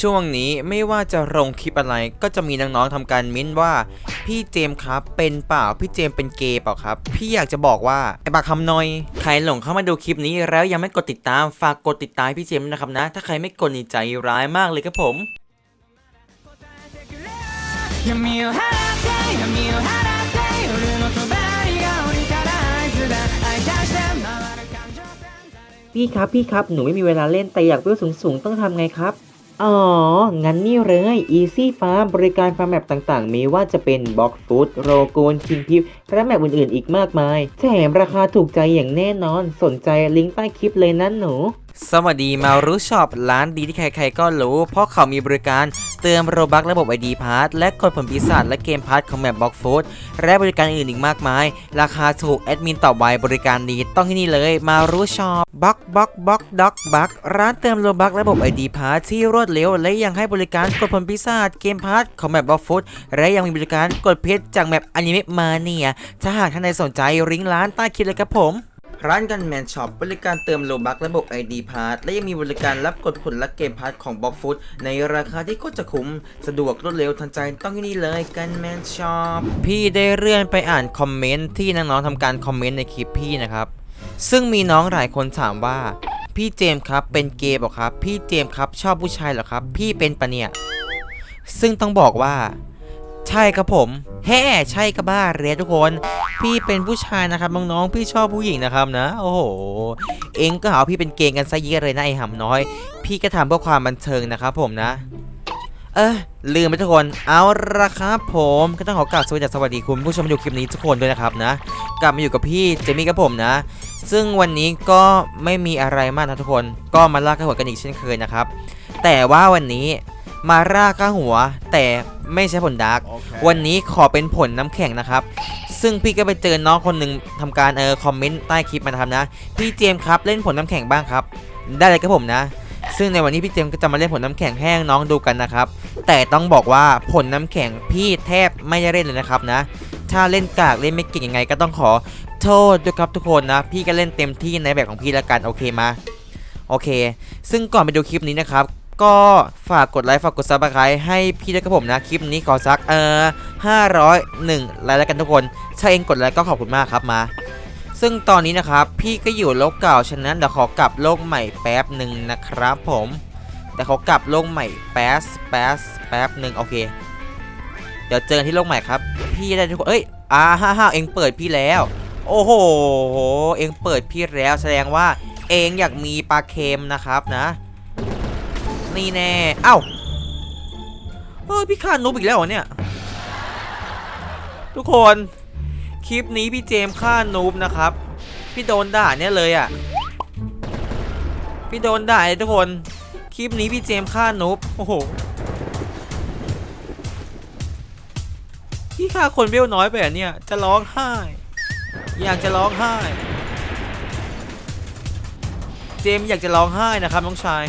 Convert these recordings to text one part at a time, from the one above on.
ช่วงนี้ไม่ว่าจะลงคลิปอะไรก็จะมีน้องๆทำการมิ้นท์ว่า พี่เจมส์ครับเป็นเปล่าพี่เจมส์เป็นเกย์เปล่าครับ พี่อยากจะบอกว่าไอ้ปากคำหน่อย ใครหลงเข้ามาดูคลิปนี้แล้วยังไม่กดติดตามฝากกดติดตามพี่เจมส์นะครับนะ ถ้าใครไม่กดนี่ใจร้ายมากเลยครับผม 闇を払って闇を払って夜の帳が降りたら合図だ愛出して回る感情線 พี่ครับพี่ครับหนูไม่มีเวลาเล่นแต่อยากเวลสูงๆ ต้องทำไงครับ อ๋อ งั้นนี่เลย Easy Farm บริการฟาร์มแมปต่างๆไม่ว่าจะเป็น Box Food โรโกนชิงพิวและแมปอื่นๆ อีกมากมาย แถมราคาถูกใจอย่างแน่นอน สนใจลิงก์ใต้คลิปเลยนะหนู สวัสดีมารู้ช็อปร้านดีที่ใครๆก็รู้ เพราะเขามีบริการเติมโรบักระบบ ID p a s s และกดผลปีศาจและเกมพาร์ทของแมปบ็อกฟูดและบริการอื่นอีกมากมาย ราคาถูกแอดมินตอบไวบริการดีต้องที่นี่เลย มารู้ช็อปบ็อกบ็อกบ็อกด็อกบักร้านเติมโรบักระบบ ID p a s s ที่รวดเร็ว และยังให้บริการกดผลปีศาจเกมพาร์ทของแมปบ็อกฟูดและยังมีบริการกดเพชรจากแมปอนิเมะมาเนียถ้าหากท่านใดสนใจริงร้านใต้คลิปเลยครับผม ร้านกันแมนช็อปบริการเติมโลบักระบบ ID p a s s และยังมีบริการรับกดผลและเกมพาร์ทของบ็อกฟุตในราคาที่โคตรจะคุ้ม สะดวกรวดเร็วทันใจต้องที่นี่เลยกันแมนช็อปพี่ได้เลื่อนไปอ่านคอมเมนต์ที่น้องๆทำการคอมเมนต์ในคลิปพี่นะครับ ซึ่งมีน้องหลายคนถามว่า พี่เจมส์ครับเป็นเกย์บอกครับ พี่เจมส์ครับชอบผู้ชายเหรอครับ พี่เป็นปะเนี่ยซึ่งต้องบอกว่า ใช่ครับผม แฮ่ใช่ครับบ้าเรทุกคน พี่เป็นผู้ชายนะครับน้องๆพี่ชอบผู้หญิงนะครับนะ โอ้โห เองก็หาพี่เป็นเกย์กันซะเยอะเลยนะไอ้หำน้อย พี่ก็ทำเพื่อความบันเทิงนะครับผมนะ เออลืมไปทุกคน เอาละครับผมก็ต้องขอกราบสวัสดีสวัสดีคุณผู้ชมที่ดูคลิปนี้ทุกคนด้วยนะครับนะ กลับมาอยู่กับพี่เจมี่กับผมนะ ซึ่งวันนี้ก็ไม่มีอะไรมากนะทุกคน ก็มาล่าข้าหัวกันอีกเช่นเคยนะครับ แต่ว่าวันนี้ มาล่าข้าหัว แต่ไม่ใช่ผลดาร์กวันนี้ขอเป็นผลน้ำแข็งนะครับ ซึ่งพี่ก็ไปเจอน้องคนหนึ่งทำการเออคอมเมนต์ใต้คลิปมานะครับนะ พี่เจมส์ครับเล่นผลน้ำแข็งบ้างครับ ได้เลยครับผมนะ ซึ่งในวันนี้พี่เจมส์ก็จะมาเล่นผลน้ำแข็งให้น้องดูกันนะครับ แต่ต้องบอกว่าผลน้ำแข็งพี่แทบไม่ได้เล่นเลยนะครับนะ ถ้าเล่นกากเล่นไม่เก่งยังไง ก็ต้องขอโทษด้วยครับทุกคนนะ พี่ก็เล่นเต็มที่ในแบบของพี่ละกันโอเคมาโอเค ซึ่งก่อนไปดูคลิปนี้นะครับ ก็ฝากกดไลค์ฝากกดซับสไครต์ให้พี่ด้วยครับผมนะ คลิปนี้ขอสักเอ่อ501ไลค์แล้วกันทุกคน ถ้าเองกดไลค์ก็ขอบคุณมากครับมา ซึ่งตอนนี้นะครับ พี่ก็อยู่โลกเก่าฉะนั้นเดี๋ยวขอกลับโลกใหม่แป๊บหนึ่งนะครับผมแต่ขอกลับโลกใหม่แป๊บแป๊บแป๊บหนึ่งโอเคเดี๋ยวเจอกันที่โลกใหม่ครับ พี่ได้ทุกคนเอ้ยอ่าฮ่าฮ่าเองเปิดพี่แล้ว โอ้โหเองเปิดพี่แล้วแสดงว่าเองอยากมีปลาเค็มนะครับนะ นี่แน่เอ้าเออพี่ฆ่านุบอีกแล้วเหรอเนี่ย ทุกคนคลิปนี้พี่เจมฆ่านูบนะครับ พี่โดนด่าเนี่ยเลยอะ่ะ พี่โดนด่าเลยทุกคน คลิปนี้พี่เจมฆ่านูบโอ้โห พี่ฆ่าคนเวลน้อยไปอะเนี่ย จะร้องไห้ อยากจะร้องไห้ เจมอยากจะร้องไห้นะครับน้องชาย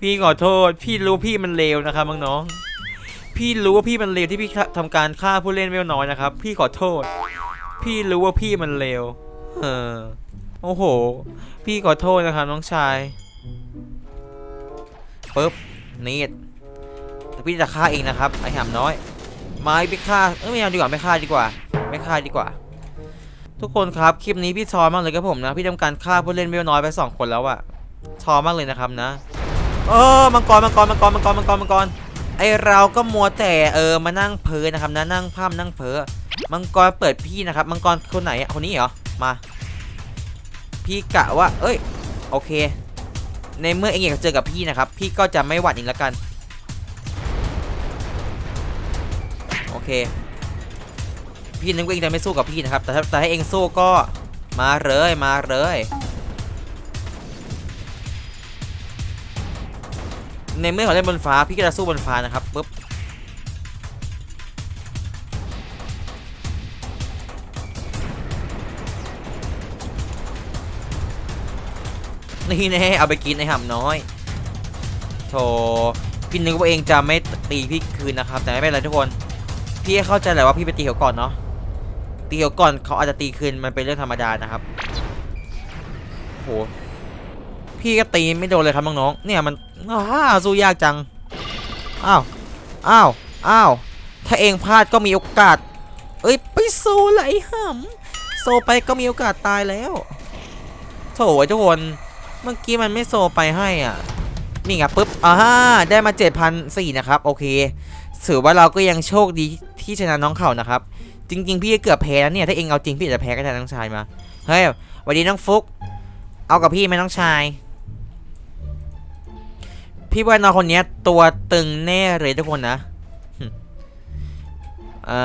พี่ขอโทษ พี่รู้พี่มันเลวนะครับน้องๆพี่รู้ว่าพี่มันเลวที่พี่ทำการฆ่าผู้เล่นเวลน้อยนะครับ พี่ขอโทษ พี่รู้ว่าพี่มันเลวเออโอ้โห พี่ขอโทษนะครับน้องชายปึ๊บนี่แต่พี่จะฆ่าเองนะครับไอ้หำน้อยไม้ไปฆ่าเอ้ยไม่เอาดีกว่าไม่ฆ่าดีกว่า ไม่ฆ่าดีกว่า ทุกคนครับคลิปนี้พี่ชอมากเลยครับผมนะ พี่ทำการฆ่าผู้เล่นเวลน้อยไปสองคนแล้วอะ ชอมากเลยนะครับนะเออมังกรมังกรมังกรมังกรมังกรมังกรไอเราก็มัวแต่เออมานั่งเพลนะครับนะนั่งพร่ำนั่งเพ้อมังกรเปิดพี่นะครับมังกรคนไหนอะคนนี้เหรอมา พี่กะว่า เอ้ยโอเค ในเมื่อเองอยากเจอกับพี่นะครับ พี่ก็จะไม่หวัดอีกแล้วกันโอเค พี่นึกว่าเองจะไม่สู้กับพี่นะครับ แต่ถ้าแต่ให้เองสู้ก็มาเลยมาเลย ในเมื่อเขาเล่นบนฟ้าพี่ก็จะสู้บนฟ้านะครับปุ๊บนี่แน่เอาไปกินไอ้ห่ำน้อยโธ่พี่นึกว่าเองจะไม่ตีพี่คืนนะครับ แต่ไม่เป็นไรทุกคน พี่เข้าใจแหละว่าพี่ไปตีเขาก่อนเนาะตีเขาก่อนเขาอาจจะตีคืนมันเป็นเรื่องธรรมดานะครับโห พี่ก็ตีไม่โดนเลยครับน้องๆเนี่ยมันอ้าสู้ยากจังอ้าวอ้าวอ้าวถ้าเองพลาดก็มีโอกาส เอ้ยไปโซไหลหำโซไปก็มีโอกาสตายแล้วโถไอ้ทุกคนเมื่อกี้มันไม่โซไปให้อะนี่ไงปุ๊บอ่าได้มา7,004นะครับโอเคถือว่าเราก็ยังโชคดีที่ชนะน้องเขานะครับ จริง ๆ พี่เกือบแพ้แล้วเนี่ยถ้าเองเอาจริงพี่จะแพ้ก็ได้น้องชายมาเฮ้ยสวัสดีน้องฟุก เอากับพี่ไหมน้องชาย พี่ว่าน้องคนนี้ตัวตึงแน่เลยทุกคนนะอ่า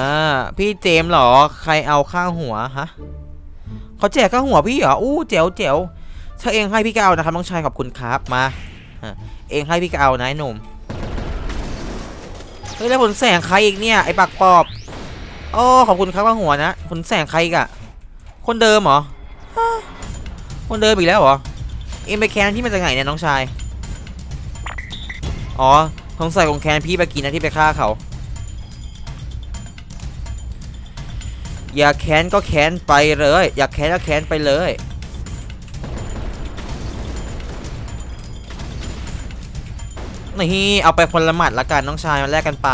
พี่เจมส์เหรอ ใครเอาข้างหัวฮะเขาแจกข้างหัวพี่เหรอ อู้เจ๋วเจ๋วถ้าเองให้พี่ก็เอานะครับน้องชายขอบคุณครับมา เองให้พี่ก็เอานะไอ้หนุ่ม เฮ้ยแล้วผลแสงใครอีกเนี่ยไอ้ปากปอบ โอ้ขอบคุณครับข้างหัวนะผลแสงใครอีกอะคนเดิมเหรอ คนเดิมอีกแล้วเหรอ เองไปแคนที่มาจากไหนเนี่ยน้องชาย อ๋อสงสัยของแค้นพี่ไปกินนะที่ไปฆ่าเขา อยากแค้นก็แค้นไปเลย อยากแค้นก็แค้นไปเลยนี่เอาไปคนละหมัดละกันน้องชายมาแลกกันไป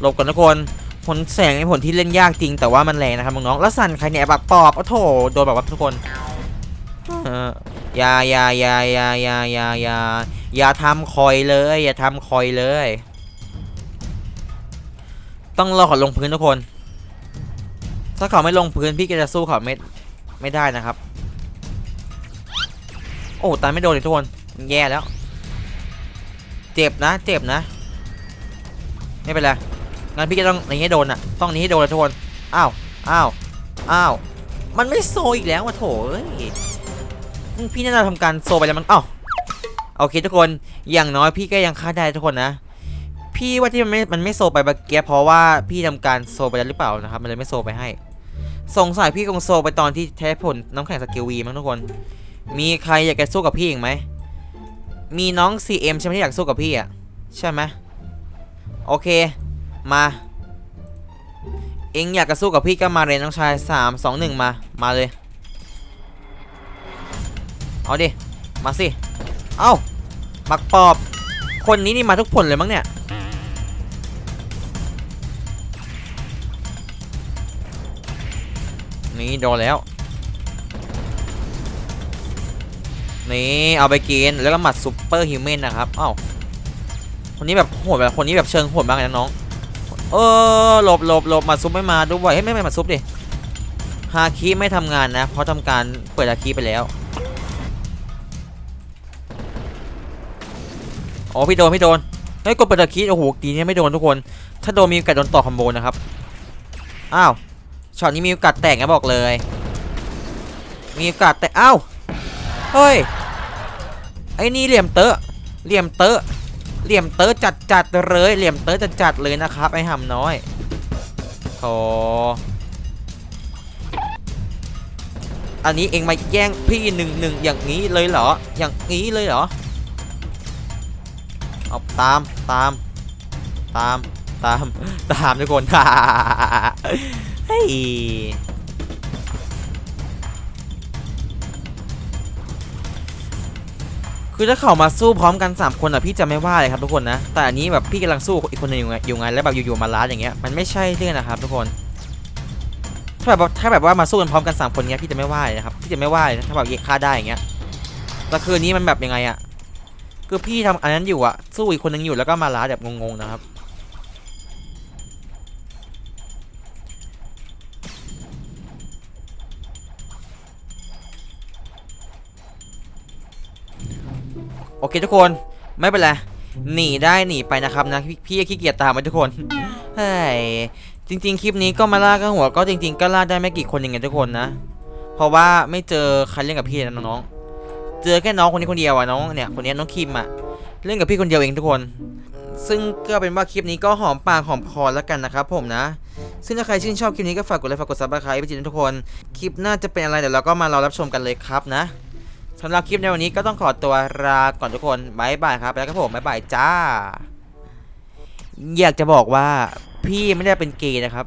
หลบกันทุกคนผลแสงเป็นผลที่เล่นยากจริงแต่ว่ามันแรงนะครับน้องๆแล้วสั่นใครเนี่ยบักปอบโอ้โถโดนแบบว่าทุกคนอย่าอย่าอย่าอย่าอย่าอย่าอย่า อย่าทำคอยเลย อย่าทำคอยเลย ต้องรอเขาลงพื้นทุกคน ถ้าเขาไม่ลงพื้นพี่ก็จะสู้เขาไม่ไม่ได้นะครับ โอ้ตายไม่โดนเลยทุกคนแย่แล้ว เจ็บนะ เจ็บนะ ไม่เป็นไรงั้นพี่ก็ต้องอย่างนี้ให้โดนอะ ต้องนี้ให้โดนเลยทุกคนอ้าวอ้าวอ้าวมันไม่โซอีกแล้ววะโถเอ้ยพี่น่าจะทำการโซไปแล้วมันอ้าว โอเคทุกคนอย่างน้อยพี่ก็ยังฆ่าได้ทุกคนนะ พี่ว่าที่มันไม่มันไม่โซไปเมื่อกี้เพราะว่าพี่ทำการโซไปแล้วหรือเปล่านะครับ มันเลยไม่โซไปให้สงสัยพี่คงโซไปตอนที่แท้ผลน้ำแข็งสกิลวีมั้งทุกคน มีใครอยากจะสู้กับพี่อีกไหมมีน้อง CM ใช่ไหมที่อยากสู้กับพี่อะใช่ไหมโอเคมาเองอยากจะสู้กับพี่ก็มาเลยน้องชาย 3 2 1 มา มาเลย เอาดิ มาสิ เอ้ามักปอบ คนนี้นี่มาทุกผลเลยมั้งเนี่ย นี่โดนแล้ว นี่เอาไปกิน แล้วก็หมัดซุปเปอร์ฮิวแมนนะครับ เอ้า คนนี้แบบโหดแบบคนนี้แบบเชิงโหดมากเลยน้อง เออหลบหลบหลบหมัดซุปไม่มาด้วยให้ไม่ไม่หมัดซุปดิฮาคิไม่ทำงานนะ เพราะทำการเปิดฮาคิไปแล้ว อ๋อพี่โดนพี่โดนเฮ้ยกดเปิดฮาคิโอ้โหตีเนี่ยไม่โดนทุกคน ถ้าโดนมีโอกาสโดนต่อคอมโบนะครับอ้าวช็อตนี้มีโอกาสแตกนะบอกเลย มีโอกาสแตกอ้าวเฮ้ยไอ้นี่เหลี่ยมเตอะเหลี่ยมเตอะเหลี่ยมเตอะจัดจัดๆเลยเหลี่ยมเตอะจัดจัดเลยนะครับไอ้ห่ำน้อยโธอันนี้เองมาแย่งพี่หนึ่งหนึ่งอย่างนี้เลยเหรอ อย่างนี้เลยเหรอ เอาตามตามตามตามตามทุกคนเฮ้ยคือถ้าเขามาสู้พร้อมกัน 3 คนอะพี่จะไม่ว่าเลยครับทุกคนนะ แต่อันนี้แบบพี่กำลังสู้อีกคนหนึงอยู่ไงอยู่ไงแล้วแบบอยู่ๆมาล้าอย่างเงี้ยมันไม่ใช่เรื่องนะครับทุกคนถ้าแบบถ้าแบบว่ามาสู้กันพร้อมกัน3คนเงี้ยพี่จะไม่ว่าเลยนะครับพี่จะไม่ว่าเลยถ้าแบบเยกฆ่าได้อย่างเงี้ยแต่คืนนี้มันแบบยังไงอะ คือพี่ทำอันนั้นอยู่อะสู้อีกคนหนึงอยู่แล้วก็มาล้าแบบงงๆนะครับ โอเคทุกคนไม่เป็นไรหนีได้หนีไปนะครับนะพี่ขี้เกียจตามไปทุกคนเฮ้ยจริง ๆ คลิปนี้ก็มาล่ากันหัวก็จริง ๆ ก็ล่าได้ไม่กี่คนเองไงทุกคนนะ เพราะว่าไม่เจอใครเล่นกับพี่นะน้องๆ เจอแค่น้องคนนี้คนเดียวอะน้องเนี่ยคนนี้น้องคิมอะเล่นกับพี่คนเดียวเองทุกคน ซึ่งก็เป็นว่าคลิปนี้ก็หอมปากหอมคอแล้วกันนะครับผมนะ ซึ่งถ้าใครชื่นชอบคลิปนี้ก็ฝากกดไลค์ฝากกดซับสไครต์ไปจริงๆทุกคน คลิปน้าจะเป็นอะไรเดี๋ยวเราก็มารอรับชมกันเลยครับนะสำหรับคลิปในวันนี้ก็ต้องขอตัวลาก่อนทุกคนบายบายครับแล้วก็ผมบายบายจ้า อยากจะบอกว่าพี่ไม่ได้เป็นเกย์นะครับ